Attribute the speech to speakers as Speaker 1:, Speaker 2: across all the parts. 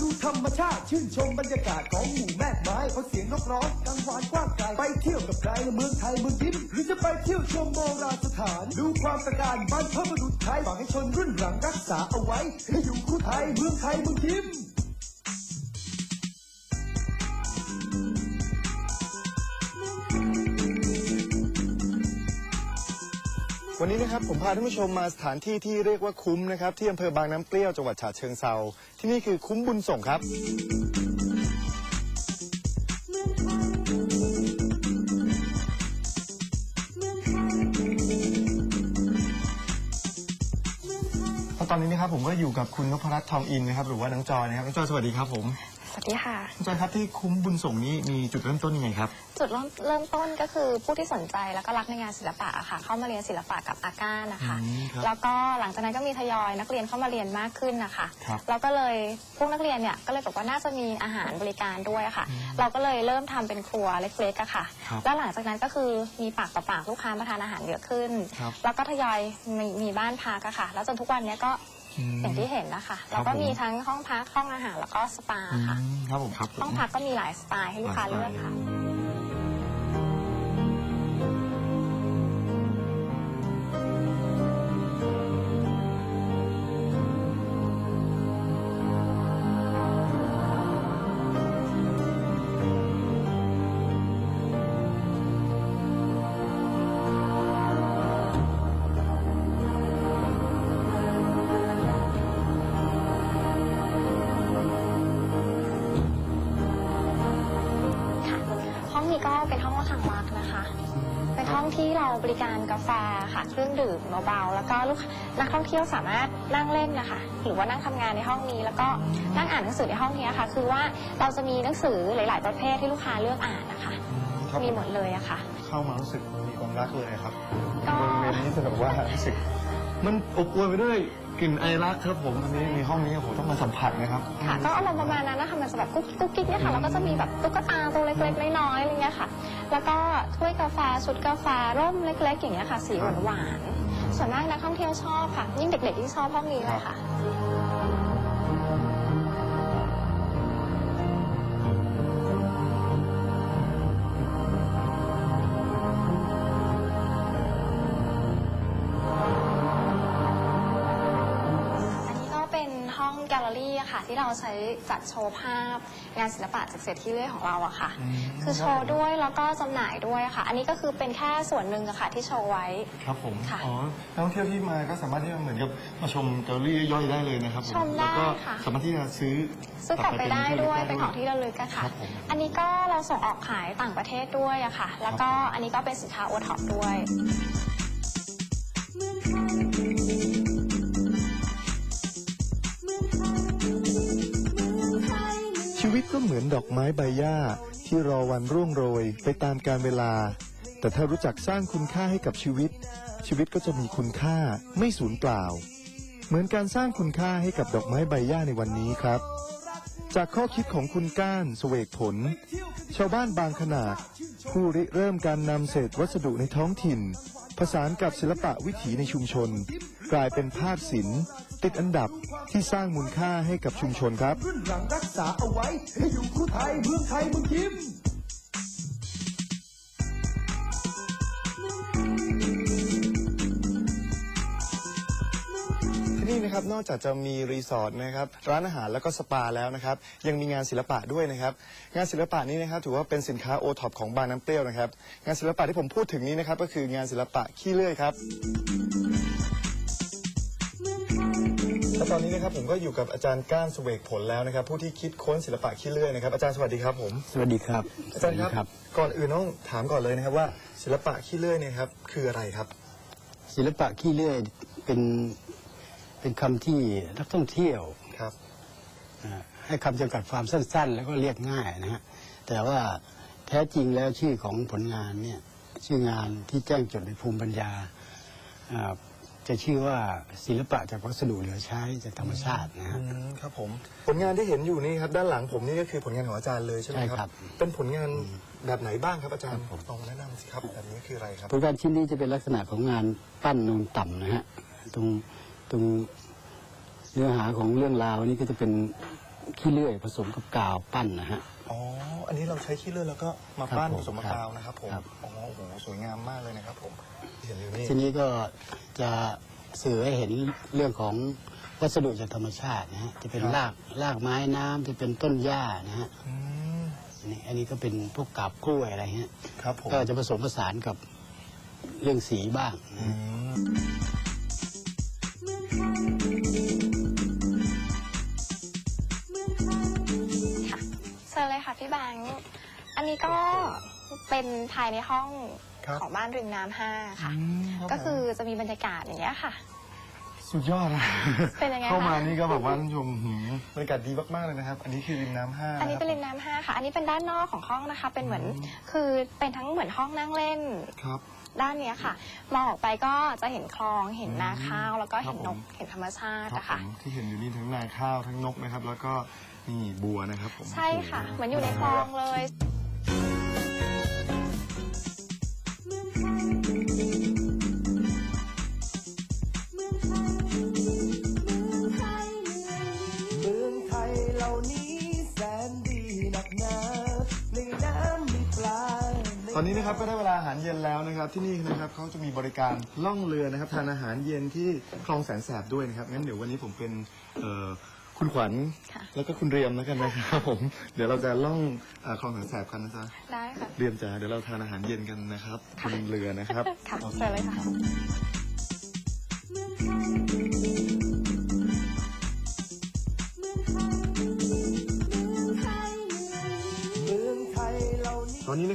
Speaker 1: ดูธรรมชาติ ชื่นชมบรรยากาศของหมู่แม่กไม้เพราะเสียงนกร้องกังวานกว้างไกลไปเที่ยวกับใครเมืองไทยเมืองยิ้มหรือจะไปเที่ยวชมโบราณสถาน ดูความตะการบรรพบุรุษไทยฝากให้ชนรุ่นหลังรักษาเอาไว้ให้อยู่คู่ไทยเมืองไทยเมืองยิ้ม
Speaker 2: วันนี้นะครับผมพาท่านผู้ชมมาสถานที่ที่เรียกว่าคุ้มนะครับที่อำเภอบางน้ำเปรี้ยวจังหวัดฉะเชิงเซาที่นี่คือคุ้มบุญส่งครับ ตอนนี้นะครับผมก็อยู่กับคุณนพรัตน์ทองอินนะครับหรือว่าน้องจอยนะครับน้องจอยสวัสดีครับผม
Speaker 3: สวัสดีค่ะ
Speaker 2: น้องจอยครับที่คุ้มบุญส่งนี้มีจุดเริ่มต้นยังไงครับ
Speaker 3: จุดเริ่มเริ่มต้นก็คือผู้ที่สนใจแล้วก็รักในงานศิลปะอะค่ะ เข้ามาเรียนศิลปะกับอาก้านะคะ
Speaker 2: อืมครับ
Speaker 3: แล้วก็หลังจากนั้นก็มีทยอยนักเรียนเข้ามาเรียนมากขึ้นนะคะ
Speaker 2: ครับ
Speaker 3: เราก็เลยพวกนักเรียนเนี่ยก็เลยบอกว่าน่าจะมีอาหารบริการด้วยอะค่ะเราก็เลยเริ่มทำเป็นครัวเล็กๆอะค่ะ
Speaker 2: ครับ
Speaker 3: แล้วหลังจากนั้นก็คือมีปากต่อปากลูกค้ามาทานอาหารเยอะขึ้น
Speaker 2: ครับ
Speaker 3: แล้วก็ทยอยมีมีบ้านพักอะค่ะ แล้วจนทุกวันเนี้ยก็
Speaker 2: อืม
Speaker 3: อย่างที่เห็นนะคะ
Speaker 2: ครั
Speaker 3: แล้
Speaker 2: บ
Speaker 3: วก็
Speaker 2: ผม
Speaker 3: มีทั้งห้องพักห้องอาหารแล้วก็สปา
Speaker 2: อื
Speaker 3: ค่ะ
Speaker 2: มครับผมครับ
Speaker 3: ห้องพักก็มีหลายสไตล์ให้ลูกค้าเลือกค่ะค่ะ องที่เราบริการกาแฟค่ะเครื่องดื่มเบาๆแล้วก็ลูกนักท่องเที่ยวสามารถนั่งเล่นนะคะหรือว่านั่งทำงานในห้องนี้ แล้วก็นั่งอ่านหนังสือในห้องนี้ค่ะ คือว่าเราจะมีหนังสือหลาย ๆ ประเภทที่ลูกค้าเลือกอ่านนะคะ
Speaker 2: ครับ
Speaker 3: มีหมดเลยอะค่ะ
Speaker 2: เข้ามารู้สึกมีความรักเลยครับ
Speaker 3: ก็
Speaker 2: บริเวณนี้จะแบบว่ารู้สึก มันอบอวลไปด้วยกลิ่นไอรักครับผมอันนี้มีห้องนี้ผมต้องมาสัมผัสนะครับ
Speaker 3: ค่ะก็อารมณ์ประมาณนั้นนะคะมันจะแบบกุ๊กกุ๊กกิ๊กเนี่ยค่ะแล้วก็จะมีแบบตุ๊กตาตัวเล็กๆน้อยๆอะไรเงี้ยค่ะ แล้วก็ถ้วยกาแฟชุดกาแฟร่มเล็กๆอย่างเงี้ยค่ะ สีหวานๆส่วนมากนักท่องเที่ยวชอบค่ะ ยิ่งเด็กๆที่ชอบห้องนี้เลยค่ะ รี่อะค่ะ ที่เราใช้จัดโชว์ภาพงานศิลปะจากเศษที่เลื่อยของเราอะค่ะ
Speaker 2: อืม
Speaker 3: คือโชว์ด้วยแล้วก็จำหน่ายด้วยอะค่ะ อันนี้ก็คือเป็นแค่ส่วนหนึ่งอะค่ะที่โชว์ไว้
Speaker 2: ครับผม
Speaker 3: ค่ะ
Speaker 2: อ๋อนักท่องเที่ยวที่มาก็สามารถที่จะเหมือนกับมาชมแกลเลอรี่ย่อยได้เลยนะครับผ
Speaker 3: ชมได้
Speaker 2: แล้วก็
Speaker 3: ค่ะ
Speaker 2: สามารถที่จะซื้อ
Speaker 3: ซื้อกลับไปได้ด้วย
Speaker 2: กลับ
Speaker 3: เป็นของที่ระลึกอะค่ะ
Speaker 2: ครับผม
Speaker 3: อันนี้ก็เราส่งออกขายต่างประเทศด้วยอะค่ะ แล้วก็อันนี้ก็เป็นสินค้าโอท็อปด้วย
Speaker 2: อนดอกไม้ใบหญ้าที่รอวันร่วงโรยไปตามกาลเวลา แต่ถ้ารู้จักสร้างคุณค่าให้กับชีวิต ชีวิตก็จะมีคุณค่าไม่สูญเปล่า เหมือนการสร้างคุณค่าให้กับดอกไม้ใบหญ้าในวันนี้ครับ จากข้อคิดของคุณก้านเสวกผล ชาวบ้านบางขนาด ผู้ริเริ่มการนำเศษวัสดุในท้องถิ่น ผสานกับศิลปะวิถีในชุมชน กลายเป็นภาพศิลป์ ติดอันดับที่สร้างมูลค่าให้กับชุมชนครับ
Speaker 1: รุ่นหลังรักษาเอาไว้ให้อยู่คู่ไทยเมืองไทยเมืองทิพย์
Speaker 2: ที่นี่นะครับนอกจากจะมีรีสอร์ทนะครับร้านอาหารแล้วก็สปาแล้วนะครับยังมีงานศิลปะด้วยนะครับงานศิลปะนี้นะครับถือว่าเป็นสินค้าโอท็อปของบางน้ำเปรี้ยวนะครับงานศิลปะที่ผมพูดถึงนี้นะครับก็คืองานศิลปะขี้เลื่อยครับ แล้วตอนนี้นะครับผมก็อยู่กับอาจารย์ก้านเสวกผลแล้วนะครับ ผู้ที่คิดค้นศิลปะขี้เลื่อยนะครับอาจารย์สวัสดีครับผม
Speaker 4: สวัสดีครับ
Speaker 2: อาจารย์ครับ ก่อนอื่นต้องถามก่อนเลยนะครับว่า ศิลปะขี้เลื่อยเนี่ยครับคืออะไรครับ
Speaker 4: ศิลปะขี้เลื่อยเป็นเป็นคำที่นักท่องเที่ยว
Speaker 2: ครับ
Speaker 4: อ่าให้คำจำกัดความสั้น ๆ แล้วก็เรียกง่ายนะฮะแต่ว่าแท้จริงแล้วชื่อของผลงานเนี่ยชื่องานที่แจ้งจดในภูมิปัญญาอ่า จะชื่อว่าศิลปะจากวัสดุเหลือใช้จากธรรมชาตินะฮะ
Speaker 2: อืมครับผมผลงานที่เห็นอยู่นี่ครับด้านหลังผมนี่ก็คือผลงานของอาจารย์เลยใช่ไหมค
Speaker 4: ใช่ครั
Speaker 2: รับ
Speaker 4: บ
Speaker 2: เป็นผลงานแบบไหนบ้างครับอาจารย์
Speaker 4: ครับผม
Speaker 2: ลองแนะนำสิครับแบบนี้คืออะไรครับ
Speaker 4: ผลงานชิ้นนี้จะเป็นลักษณะของงานปั้นนูนต่ำนะฮะตรงตรงเนื้อหาของเรื่องราวนี่ก็จะเป็นขี้เลื่อยผสมกับกาวปั้นนะฮะ
Speaker 2: อ๋อ อันนี้เราใช้ขี้เลื่อยแล้วก็มา
Speaker 4: ครับ
Speaker 2: ปั้น
Speaker 4: ผม
Speaker 2: ผสมมะ
Speaker 4: ครับ
Speaker 2: กาวนะครับผม
Speaker 4: ครับ
Speaker 2: อ๋อโอ้โหสวยงามมากเลยนะครับผมเห็นอยู่นี่
Speaker 4: ทีนี้ก็จะสื่อให้เห็นเรื่องของวัสดุจากธรรมชาตินะฮะจะเป็นรากรากไม้น้ำจะเป็นต้นหญ้านะฮะ
Speaker 2: อืม
Speaker 4: อันนี้อันนี้ก็เป็นพวกกาบกล้วยอะไรเงี้ย
Speaker 2: ครับผม
Speaker 4: ก็จะผสมผสานกับเรื่องสีบ้างนะ
Speaker 2: อื
Speaker 4: ฮะ
Speaker 2: ม
Speaker 3: เชิญเลยค่ะพี่แบงค์อันนี้ก็เป็นภายในห้อง
Speaker 2: ครับ
Speaker 3: ของบ้านริมน้ำห้าค่ะ
Speaker 2: อืมรับ
Speaker 3: ก็คือ
Speaker 2: ผม
Speaker 3: จะมีบรรยากาศอย่างเงี้ยค่ะ
Speaker 2: สุดยอดนะ
Speaker 3: เป็นยังไงคะ
Speaker 2: เข้ามานี่ก็แบบว่าท่านผู้ชมหืมบรรยากาศดีมากๆเลยนะครับ อันนี้คือริมน้ำห้า
Speaker 3: อันนี้เป็นริะมน้ำห้าค่ะ อันนี้เป็นด้านนอกของห้องนะคะ เป็นเหมือนคือเป็นทั้งเหมือนห้องนั่งเล่น
Speaker 2: ครับ
Speaker 3: ด้านเนี้ยค่ะ มองออกไปก็จะเห็นคลองเห็นนาข้าว แล้วก็เห็น
Speaker 2: ครับ
Speaker 3: น
Speaker 2: ผม
Speaker 3: กเห็นธรรมชาติ
Speaker 2: ครับ
Speaker 3: อะ
Speaker 2: ผ
Speaker 3: ค่ะ
Speaker 2: มที่เห็นอยู่นี่ทั้งนาข้าวทั้งนกนะครับ แล้วก็ นี่บัวนะครับผม
Speaker 3: ใช่ค่ะ เหมือนอยู่ในคลองเลย
Speaker 1: เมืองไทยเหล่านี้แสนดีหนักหนาในน้ำมีปลาใต
Speaker 2: อนนี้นะครับก็ได้เวลาอาหารเย็นแล้วนะครับ ที่นี่นะครับเขาจะมีบริการล่องเรือนะครับทานอาหารเย็นที่คลองแสนแสบด้วยนะครับงั้นเดี๋ยววันนี้ผมเป็นเอ่อ คุณขวัญ
Speaker 3: ค่ะ
Speaker 2: แล้วก็คุณเรียมแล้วกันนะครับผม เดี๋ยวเราจะล่องเอ่อคลองแสนแสบกันนะจ๊ะ
Speaker 3: ได้ค่ะ
Speaker 2: เรียมจ๋าเดี๋ยวเราทานอาหารเย็นกันนะครับบนเรือนะครับ
Speaker 3: ค่ะเชิญเลยค่ะ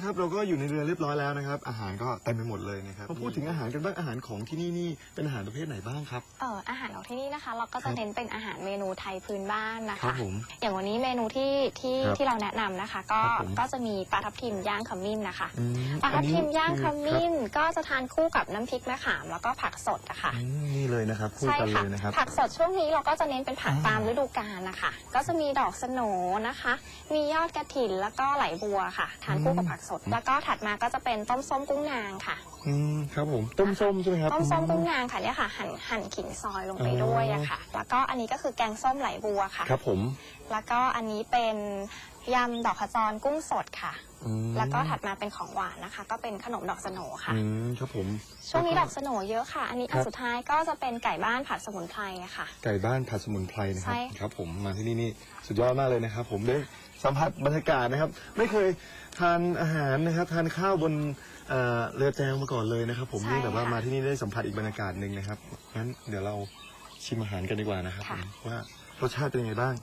Speaker 1: นี้
Speaker 2: ตอนนี้นะครับเราก็อยู่ในเรือเรียบร้อยแล้วนะครับ อาหารก็เต็มไปหมดเลยนะครับพอพูดถึงอาหารกันบ้างอาหารของที่นี่นี่เป็นอาหารประเภทไหนบ้างครับ
Speaker 3: เอ่ออาหารของที่นี่นะคะ เราก็
Speaker 2: ครั
Speaker 3: จะ
Speaker 2: บ
Speaker 3: เน้นเป็นอาหารเมนูไทยพื้นบ้านนะ
Speaker 2: ครั
Speaker 3: คะ
Speaker 2: บผม
Speaker 3: อย่างวันนี้เมนูที่ที่
Speaker 2: ครับ
Speaker 3: ที่เราแนะนำนะคะ ก็
Speaker 2: ครับผม
Speaker 3: ก็จะมีปลาทับทิมย่างขมิ้นนะคะ
Speaker 2: อืม
Speaker 3: ปลาทับทิมย่างข
Speaker 2: ครับ
Speaker 3: มิ้นก็จะทานคู่กับน้ำพริกมะขามแล้วก็ผักสดอะค่ะ
Speaker 2: อืมนี่เลยนะครับคู่
Speaker 3: ใช่
Speaker 2: กันเล
Speaker 3: ค่ะ
Speaker 2: ยนะครับ
Speaker 3: ผักสดช่วงนี้เราก็จะเน้นเป็นผัก
Speaker 2: อ่า
Speaker 3: ตามฤดูกาลนะคะ ก็จะมีดอกสโหนนะคะ มียอดกระถินแล้วก็ไหลบัวค่ะ ทานคู่กับผักสดแล้วก็ถัดมาก็จะเป็นต้มส้มกุ้งนางค่ะ
Speaker 2: อืมครับผมต้มส้มใช่ไหมครับ
Speaker 3: ต้มส้มกุ้งนางค่ะเนี่ยค่ะ หั่นหั่นขิงซอยลงไปด้วยอะค่ะ แล้วก็อันนี้ก็คือแกงส้มไหลบัวค่ะ
Speaker 2: ครับผม
Speaker 3: แล้วก็อันนี้เป็นยำดอกขจรกุ้งสดค่ะ
Speaker 2: อืม
Speaker 3: แล้วก็ถัดมาเป็นของหวานนะคะ ก็เป็นขนมดอกสโหนค่ะ
Speaker 2: อืมครับผม
Speaker 3: ช่วงนี้ดอกสโหนเยอะค่ะ อันนี้อั
Speaker 2: ครั
Speaker 3: น
Speaker 2: บ
Speaker 3: สุดท้ายก็จะเป็นไก่บ้านผัดสมุนไพรอะค่ะ
Speaker 2: ไก่บ้านผัดสมุนไพรนะครั
Speaker 3: ใช่
Speaker 2: บ
Speaker 3: ค่ะ
Speaker 2: ครับ ผมมาที่นี่นี่สุดยอดมากเลยนะครับ ผมได้สัมผัสบรรยากาศนะครับ ไม่เคยทานอาหารนะครับ ทานข้าวบน เอ่อเรือแจงมาก่อนเลยนะครับ ผมนี่แบบว่ามาที่นี่ได้สัมผัสอีกบรรยากาศหนึ่งนะครับงั้นเดี๋ยวเราชิมอาหารกันดีกว่านะครับผมว่ารสชาติเป็นยังไงบ้าง